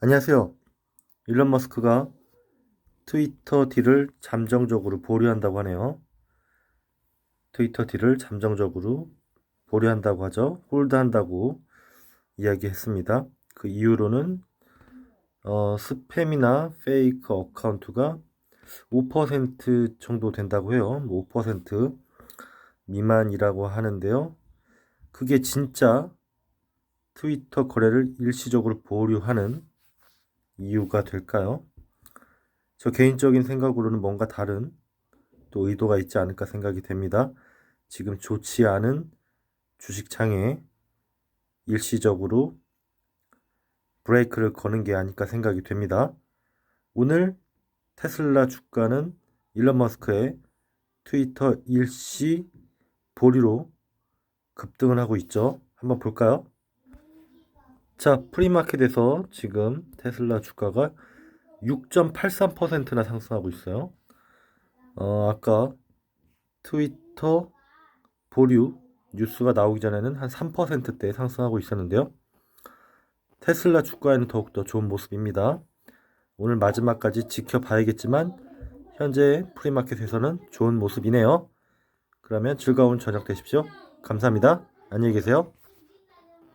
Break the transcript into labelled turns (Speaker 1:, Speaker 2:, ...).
Speaker 1: 안녕하세요. 일론 머스크가 트위터 딜을 잠정적으로 보류한다고 하네요. 트위터 딜을 잠정적으로 보류한다고 하죠. 홀드한다고 이야기했습니다. 그 이유로는 어, 스팸이나 페이크 어카운트가 5% 정도 된다고 해요. 뭐5% 미만이라고 하는데요. 그게 진짜 트위터 거래를 일시적으로 보류하는 이유가 될까요? 저 개인적인 생각으로는 뭔가 다른 또 의도가 있지 않을까 생각이 됩니다. 지금 좋지 않은 주식창에 일시적으로 브레이크를 거는 게 아닐까 생각이 됩니다. 오늘 테슬라 주가는 일론 머스크의 트위터 일시 보류로 급등을 하고 있죠. 한번 볼까요? 자, 프리마켓에서 지금 테슬라 주가가 6.83%나 상승하고 있어요. 어, 아까 트위터 보류 뉴스가 나오기 전에는 한 3%대 상승하고 있었는데요. 테슬라 주가에는 더욱더 좋은 모습입니다. 오늘 마지막까지 지켜봐야겠지만 현재 프리마켓에서는 좋은 모습이네요. 그러면 즐거운 저녁 되십시오. 감사합니다. 안녕히 계세요.